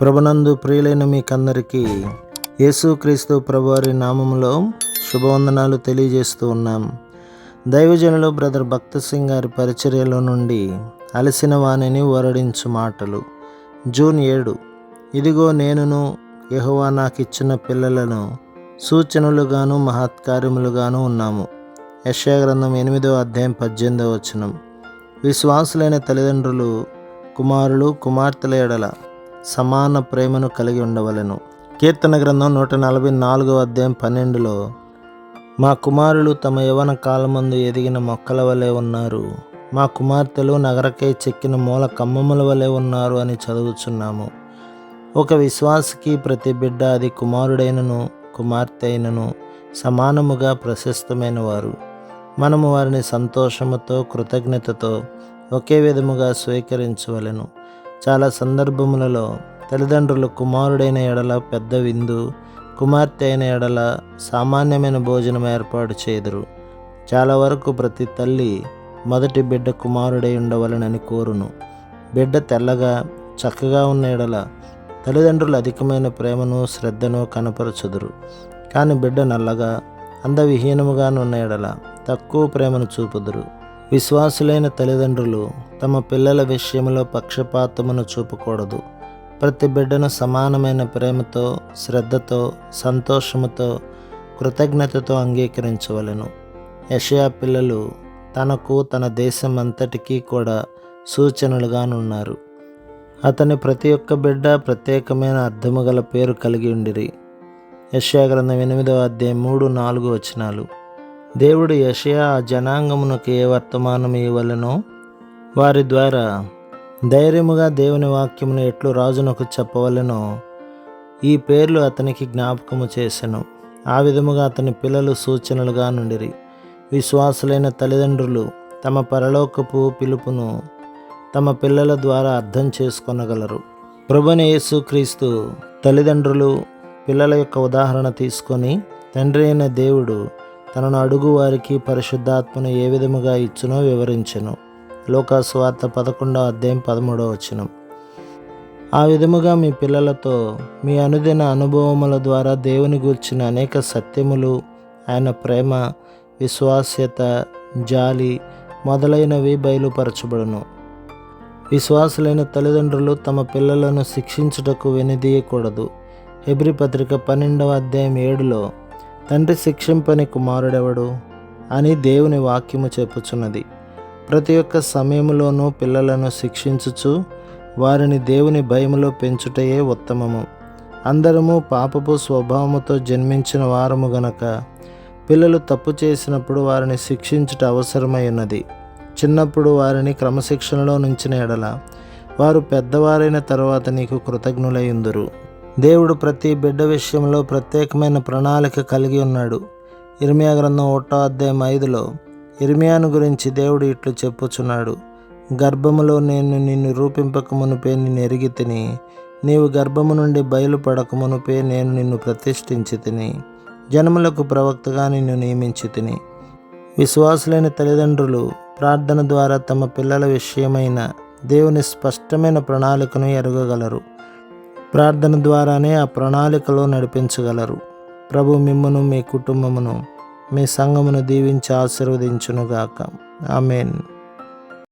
ప్రభునందు ప్రియులైన మీకందరికీ యేసుక్రీస్తు ప్రభువారి నామములో శుభవందనాలు తెలియజేస్తూ ఉన్నాం. దైవజనులు బ్రదర్ భక్త సింగ్ గారి పరిచర్యలో నుండి అలసిన వాణిని వరడించు మాటలు. జూన్ ఏడు. ఇదిగో నేనును యెహోవా నాకు ఇచ్చిన పిల్లలను సూచనలుగాను మహత్కార్యములుగాను ఉన్నాము. యశాగ్రంథం ఎనిమిదో అధ్యాయం పద్దెనిమిదో వచనం. విశ్వాసులైన తల్లిదండ్రులు కుమారులు కుమార్తెల ఎడల సమాన ప్రేమను కలిగి ఉండవలెను. కీర్తన గ్రంథం నూట నలభై నాలుగో అధ్యాయం పన్నెండులో మా కుమారులు తమ యవన కాలమందు ఎదిగిన మొక్కల వలె ఉన్నారు. మా కుమార్తెలు నగరకై చెక్కిన మూల కమ్మముల వలె ఉన్నారు అని చదువుచున్నాము. ఒక విశ్వాసకి ప్రతి బిడ్డ అది కుమారుడైనను కుమార్తె అయినను సమానముగా ప్రశస్తమైన వారు. మనము వారిని సంతోషముతో కృతజ్ఞతతో ఒకే విధముగా స్వీకరించవలెను. చాలా సందర్భములలో తల్లిదండ్రులు కుమారుడైన ఎడల పెద్ద విందు కుమార్తె అయిన ఎడల సామాన్యమైన భోజనం ఏర్పాటు చేదురు. చాలా వరకు ప్రతి తల్లి మొదటి బిడ్డ కుమారుడై ఉండవలనని కోరును. బిడ్డ తెల్లగా చక్కగా ఉన్న ఎడల తల్లిదండ్రులు అధికమైన ప్రేమను శ్రద్ధను కనపరచుదురు. కానీ బిడ్డ నల్లగా అందవిహీనముగానున్న ఎడల తక్కువ ప్రేమను చూపుదురు. విశ్వాసులైన తల్లిదండ్రులు తమ పిల్లల విషయంలో పక్షపాతమును చూపకూడదు. ప్రతి బిడ్డను సమానమైన ప్రేమతో శ్రద్ధతో సంతోషముతో కృతజ్ఞతతో అంగీకరించవలెను. యషయా పిల్లలు తనకు తన దేశం అంతటికీ కూడా సూచనలుగానున్నారు. అతని ప్రతి ఒక్క బిడ్డ ప్రత్యేకమైన అర్థము గల పేరు కలిగి ఉండిరి. యషయా గ్రంథం ఎనిమిదవ అధ్యాయం మూడు నాలుగు వచనాలు. దేవుడు యషయా జనాంగమునకు ఏ వర్తమానం ఇవ్వలను వారి ద్వారా ధైర్యముగా దేవుని వాక్యమును ఎట్లు రాజునకు చెప్పవలెనో ఈ పేర్లు అతనికి జ్ఞాపకము చేసెను. ఆ విధముగా అతని పిల్లలు సూచనలుగా నుండిరి. విశ్వాసులైన తల్లిదండ్రులు తమ పరలోకపు పిలుపును తమ పిల్లల ద్వారా అర్థం చేసుకొనగలరు. ప్రభుని యేసుక్రీస్తు తల్లిదండ్రులు పిల్లల యొక్క ఉదాహరణ తీసుకొని తండ్రి అయిన దేవుడు తనను అడుగు వారికి పరిశుద్ధాత్మను ఏ విధముగా ఇచ్చునో వివరించెను. లోకాసువార్త పదకొండవ అధ్యాయం పదమూడవ వచనం. ఆ విధముగా మీ పిల్లలతో మీ అనుదిన అనుభవముల ద్వారా దేవుని గూర్చిన అనేక సత్యములు ఆయన ప్రేమ విశ్వాస్యత జాలి మొదలైనవి బయలుపరచబడును. విశ్వాసులైన తల్లిదండ్రులు తమ పిల్లలను శిక్షించుటకు వెనుదీయకూడదు. హెబ్రి పత్రిక పన్నెండవ అధ్యాయం ఏడులో తండ్రి శిక్షింపని కుమారుడెవడు అని దేవుని వాక్యము చెప్పుచున్నది. ప్రతి ఒక్క సమయంలోనూ పిల్లలను శిక్షించుచు వారిని దేవుని భయములో పెంచుటయే ఉత్తమము. అందరము పాపపు స్వభావముతో జన్మించిన వారము గనక పిల్లలు తప్పు చేసినప్పుడు వారిని శిక్షించుట అవసరమై ఉన్నది చిన్నప్పుడు వారిని క్రమశిక్షణలో నుంచిన ఎడల వారు పెద్దవారైన తర్వాత నీకు కృతజ్ఞులైందురు దేవుడు ప్రతి బిడ్డ విషయంలో ప్రత్యేకమైన ప్రణాళిక కలిగి ఉన్నాడు. ఇర్మియా గ్రంథం ఒకటో అధ్యాయం ఐదులో ఇర్మియాను గురించి దేవుడు ఇట్లు చెప్పుచున్నాడు. గర్భములో నేను నిన్ను రూపింపకమునుపే నిన్ను ఎరిగి తిని నీవు గర్భము నుండి బయలుపడకమునుపే నేను నిన్ను ప్రతిష్ఠించి తిని జనములకు ప్రవక్తగా నిన్ను నియమించి తిని. విశ్వాసులైన తల్లిదండ్రులు ప్రార్థన ద్వారా తమ పిల్లల విషయమైన దేవుని స్పష్టమైన ప్రణాళికను ఎరగగలరు. ప్రార్థన ద్వారానే ఆ ప్రణాళికలో నడిపించగలరు. ప్రభు మిమ్మను మీ కుటుంబమును మీ సంఘమును దీవించి ఆశీర్వదించునుగాక. ఆమెన్.